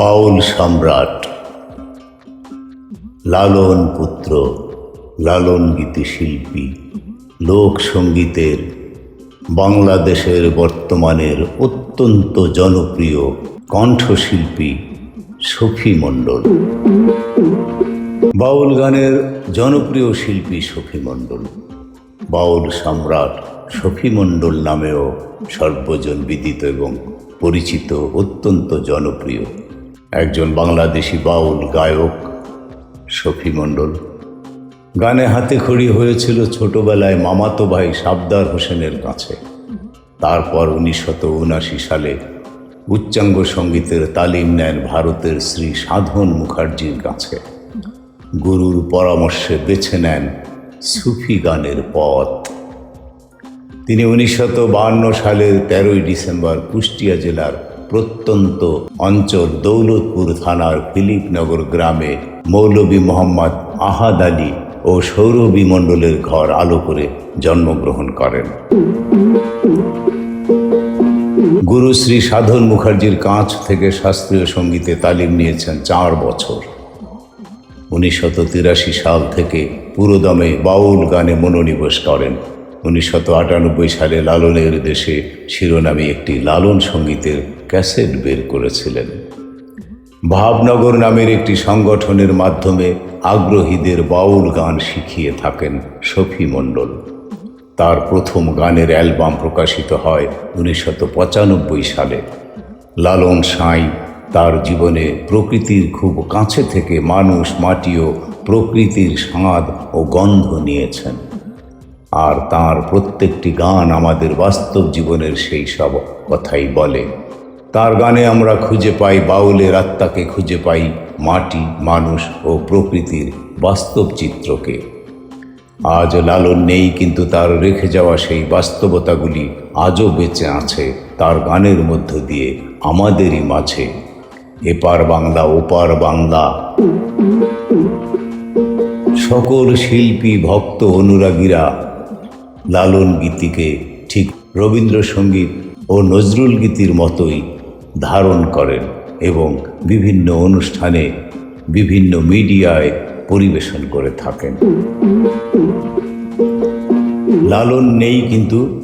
বাউল সম্রাট। লালন পুত্র, লালন গীতি শিল্পী লোকসঙ্গীতের বাংলাদেশের বর্তমানের অত্যন্ত জনপ্রিয় কণ্ঠশিল্পী সফি মণ্ডল। বাউল গানের জনপ্রিয় শিল্পী সফি মণ্ডল। বাউল সম্রাট সফি মণ্ডল নামেও সর্বজন বিদিত এবং পরিচিত অত্যন্ত জনপ্রিয়। একজন বাংলাদেশি বাউল গায়ক, সফি মণ্ডল। গানে হাতে খড়ি হয়েছিল ছোটবেলায় মামাতো ভাই সাবদার হোসেনের কাছে। তারপর উনিশশত উনাশি সালে উচ্চাঙ্গ সঙ্গীতের তালিম নেন ভারতের শ্রী সাধন মুখার্জির কাছে। গুরুর পরামর্শে বেছে নেন সুফি গানের পথ। তিনি উনিশশত সালের তেরোই ডিসেম্বর কুষ্টিয়া জেলার প্রত্যন্ত অঞ্চল দৌলতপুর থানার ফিলিপনগর গ্রামে মৌলবী মোহাম্মদ আহাদ আলী ও সৌরভী মণ্ডলের ঘর আলো করে জন্মগ্রহণ করেন। গুরু শ্রী সাধন মুখার্জির কাঁচ থেকে শাস্ত্রীয় সঙ্গীতে তালিম নিয়েছেন চার বছর। উনিশশত তিরাশি সাল থেকে পুরোদমে বাউল গানে মনোনিবেশ করেন। আটানব্বই সালে লালনের দেশে শিরোনামে একটি লালন সঙ্গীতের ক্যাসেট বের করেছিলেন। ভাবনগর নামের একটি সংগঠনের মাধ্যমে আগ্রহীদের বাউল গান শিখিয়ে থাকেন সফি মণ্ডল। তার প্রথম গানের অ্যালবাম প্রকাশিত হয় পঁচানব্বই সালে। লালন সাঁই তার জীবনে প্রকৃতির খুব কাছে থেকে মানুষ মাটি ও প্রকৃতির স্বাদ ও গন্ধ নিয়েছেন। আর তার প্রত্যেকটি গান আমাদের বাস্তব জীবনের সেই সব কথাই বলে। তার গানে আমরা খুঁজে পাই বাউলের আত্মাকে খুঁজে পাই মাটি, মানুষ ও প্রকৃতির বাস্তব চিত্রকে। আজ লালন নেই কিন্তু তার রেখে যাওয়া সেই বাস্তবতাগুলি আজও বেঁচে আছে তার গানের মধ্য দিয়ে আমাদেরই মাঝে। এপার বাংলা, ওপার বাংলা। সকল শিল্পী, ভক্ত, অনুরাগীরা লালন গীতিকে ঠিক রবীন্দ্রসঙ্গীত ও নজরুল গীতির মতোই ধারণ করেন এবং বিভিন্ন অনুষ্ঠানে বিভিন্ন মিডিয়ায় পরিবেশন করে থাকেন। লালন নেই কিন্তু,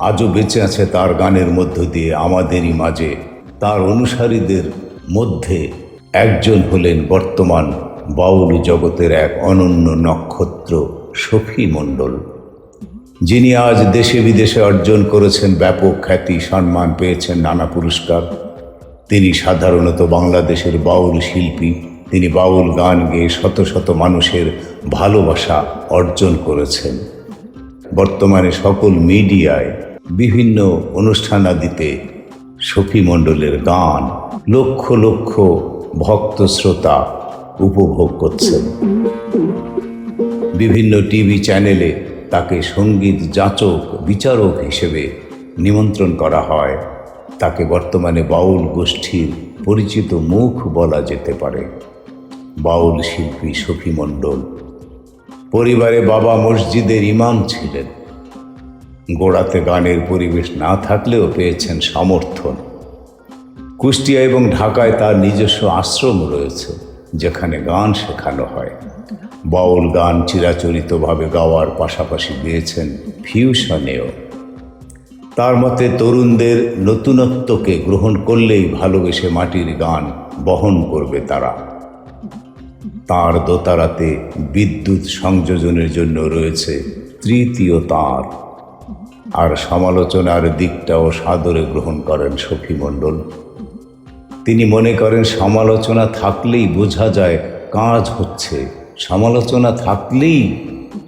আজও বেঁচে আছে তার গানের মধ্য দিয়ে আমাদেরই মাঝে। তার অনুসারীদের মধ্যে একজন হলেন বর্তমান বাউল জগতের এক অনন্য নক্ষত্র সখী মণ্ডল। যিনি আজ দেশে বিদেশে অর্জন করেছেন ব্যাপক খ্যাতি, সম্মান পেয়েছেন নানা পুরস্কার। তিনি সাধারণত বাংলাদেশের বাউল শিল্পী। তিনি বাউল গান গেয়ে শত শত মানুষের ভালোবাসা অর্জন করেছেন। বর্তমানে সকল মিডিয়ায় বিভিন্ন অনুষ্ঠানাদিতে সখী মণ্ডলের গান লক্ষ লক্ষ ভক্ত শ্রোতা উপভোগ করছেন। বিভিন্ন টিভি চ্যানেলে তাকে সংগীত যাচক, বিচারক হিসেবে নিমন্ত্রণ করা হয়। তাকে বর্তমানে বাউল গোষ্ঠীর পরিচিত মুখ বলা যেতে পারে। বাউল শিল্পী সখী মণ্ডল। পরিবারে বাবা মসজিদের ইমাম ছিলেন। গোড়াতে গানের পরিবেশ না থাকলেও পেয়েছেন সমর্থন। কুষ্টিয়া এবং ঢাকায় তার নিজস্ব আশ্রম রয়েছে, যেখানে গান শেখানো হয়। বাউল গান চিরাচরিতভাবে গাওয়ার পাশাপাশি দিয়েছেন ফিউশনেও। তার মতে তরুণদের নতুনত্বকে গ্রহণ করলেই ভালোবেসে মাটির গান বহন করবে তারা। তার দোতারাতে বিদ্যুৎ সংযোজনের জন্য রয়েছে তৃতীয় তার। আর সমালোচনার দিকটাও সাদরে গ্রহণ করেন সখী মণ্ডল। তিনি মনে করেন, সমালোচনা থাকলেই বোঝা যায় কাজ হচ্ছে সমালোচনা থাকলেই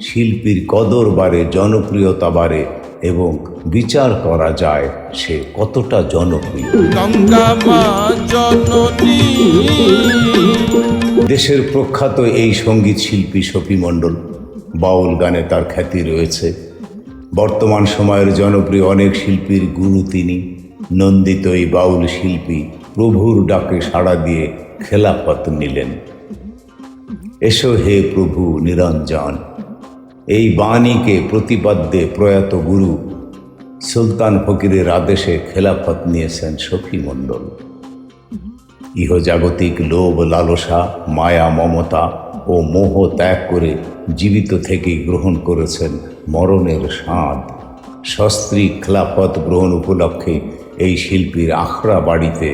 শিল্পীর কদর বাড়ে জনপ্রিয়তা বাড়ে এবং বিচার করা যায় সে কতটা জনপ্রিয়। দেশের প্রখ্যাত এই সংগীত শিল্পী সফি মণ্ডল বাউল গানে তার খ্যাতি রয়েছে। বর্তমান সময়ের জনপ্রিয় অনেক শিল্পীর গুরু তিনি। নন্দিত এই বাউল শিল্পী প্রভুর ডাকে সাড়া দিয়ে খেলাফত নিলেন। এসো হে প্রভু নিরঞ্জন। এই বাণীকে প্রতিপাদ্যে প্রয়াত গুরু সুলতান ফকিরের আদেশে খেলাফত নিয়েছেন সখী মণ্ডল। ইহজাগতিক লোভ লালসা, মায়া মমতা ও মোহ ত্যাগ করে জীবিত থেকেই গ্রহণ করেছেন মরণের স্বাদ। সস্ত্রী খেলাফত গ্রহণ উপলক্ষে এই শিল্পীর আখড়া বাড়িতে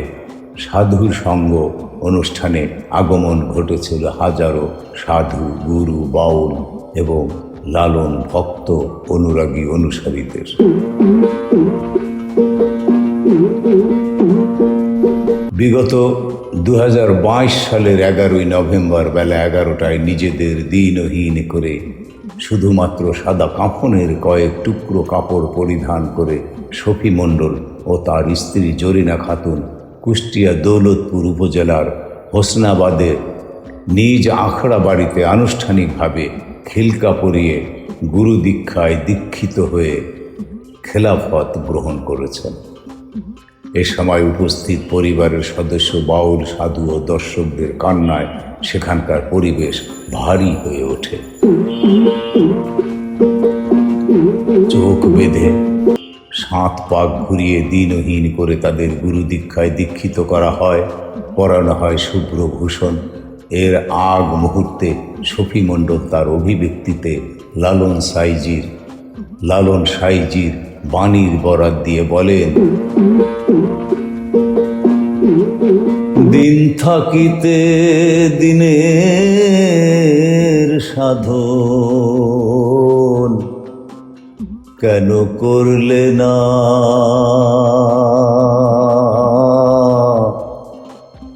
সাধু সঙ্গ অনুষ্ঠানে আগমন ঘটেছিল হাজারো সাধু, গুরু, বাউল এবং লালন ভক্ত অনুরাগী অনুসারীদের। বিগত দু হাজার বাইশ সালের এগারোই নভেম্বর বেলা এগারোটায় নিজেদের দিনহীন করে শুধুমাত্র সাদা কাফনের কয়েক টুকরো কাপড় পরিধান করে সফি মণ্ডল ও তার স্ত্রী জরিনা খাতুন কুষ্টিয়া দৌলতপুর উপজেলার হোসনাবাদের নিজ আখড়া বাড়িতে আনুষ্ঠানিকভাবে খিলকা পরিয়ে গুরু দীক্ষায় দীক্ষিত হয়ে খেলাফত গ্রহণ করেছেন। এ সময় উপস্থিত পরিবারের সদস্য, বাউল, সাধু ও দর্শকদের কান্নায় সেখানকার পরিবেশ ভারী হয়ে ওঠে। চোখ বেঁধে সাত পাক ঘুরিয়ে দিনহীন করে তাদের গুরু দীক্ষায় দীক্ষিত করা হয়। পড়ানো হয় শুভ্রভূষণ এর আগ মুহূর্তে সফি মণ্ডল তার অভিব্যক্তিতে লালন সাইজির লালন সাইজির বাণীর বরাত দিয়ে বলেন, দিন থাকিতে দিনের সাধন কেন করলে না?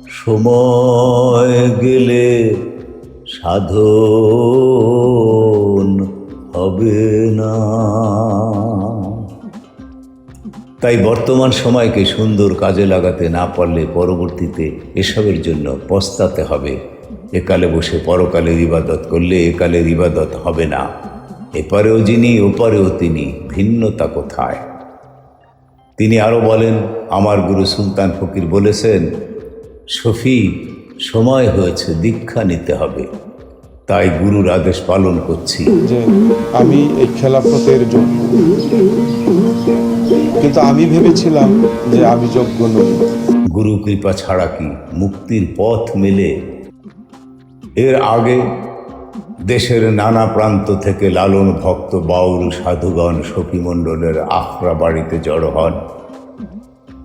সময় গেলে সাধন হবে না। তাই বর্তমান সময়কে সুন্দর কাজে লাগাতে না পারলে পরবর্তীতে এসবের জন্য পস্তাতে হবে। একালে বসে পরকালের ইবাদত করলে একালের ইবাদত হবে না। এপারেও যিনি ওপারেও তিনি ভিন্নতা কোথায়? তিনি আরও বলেন আমার গুরু সুলতান ফকির বলেছেন শফি সময় হয়েছে দীক্ষা নিতে হবে। তাই গুরুর আদেশ পালন করছি। যে আমি এই খেলাফতের যোগ্য। কিন্তু আমি ভেবেছিলাম যে আমি যোগ্য নই। গুরু কৃপা ছাড়া কি মুক্তির পথ মেলে? এর আগে দেশের নানা প্রান্ত থেকে লালন ভক্ত বাউল সাধুগণ সখীমণ্ডলের আখড়া বাড়িতে জড়ো হন।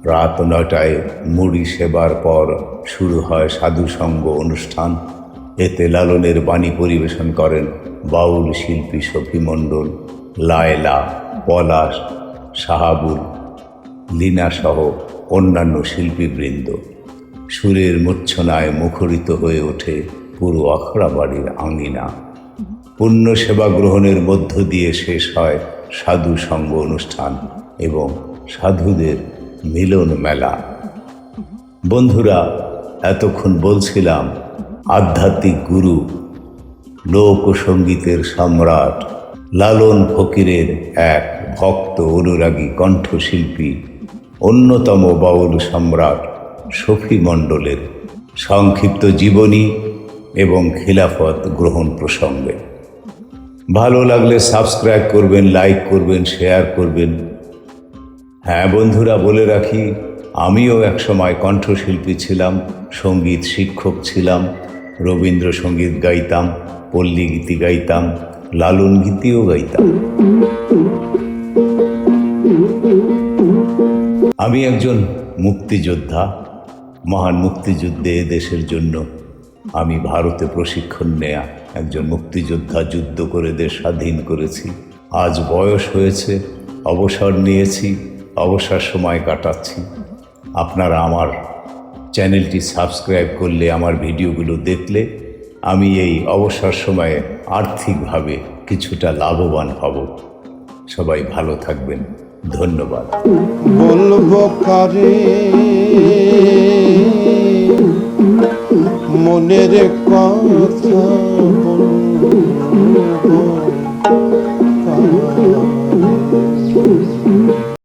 রাত নটায় মুড়ি সেবার পর শুরু হয় সাধুসঙ্গ অনুষ্ঠান। এতে লালনের বাণী পরিবেশন করেন বাউল শিল্পী সখীমণ্ডল, লায়লা, পলাশ, সাহাবুল লীনা সহ অন্যান্য শিল্পীবৃন্দ। সুরের মূর্ছনায় মুখরিত হয়ে ওঠে পুরো আখড়া বাড়ির আঙিনা। পুণ্য সেবা গ্রহণের মধ্য দিয়ে শেষ হয় সাধু সঙ্গ অনুষ্ঠান এবং সাধুদের মিলন মেলা। বন্ধুরা, এতক্ষণ বলছিলাম, আধ্যাত্মিক গুরু লোকসঙ্গীতের সম্রাট, লালন ফকিরের এক ভক্ত অনুরাগী কণ্ঠশিল্পী, অন্যতম বাউল সম্রাট শফি মণ্ডলের সংক্ষিপ্ত জীবনী এবং খিলাফত গ্রহণ প্রসঙ্গে। ভালো লাগলে সাবস্ক্রাইব করবেন, লাইক করবেন, শেয়ার করবেন। হ্যাঁ বন্ধুরা, বলে রাখি, আমিও একসময় কণ্ঠশিল্পী ছিলাম, সংগীত শিক্ষক ছিলাম, রবীন্দ্রসঙ্গীত গাইতাম, পল্লী গীতি গাইতাম, লালন গীতিও গাইতাম। আমি একজন মুক্তিযোদ্ধা, মহান মুক্তিযুদ্ধে দেশের জন্য আমি ভারতে প্রশিক্ষণ নেয়া একজন মুক্তিযোদ্ধা যুদ্ধ করে দেশ স্বাধীন করেছি। আজ বয়স হয়েছে, অবসর নিয়েছি, অবসর সময় কাটাচ্ছি। আপনারা আমার চ্যানেলটি সাবস্ক্রাইব করলে, আমার ভিডিওগুলো দেখলে আমি এই অবসর সময়ে আর্থিকভাবে কিছুটা লাভবান হব। সবাই ভালো থাকবেন। ধন্যবাদ। বলব কারে? মনের কথা বলব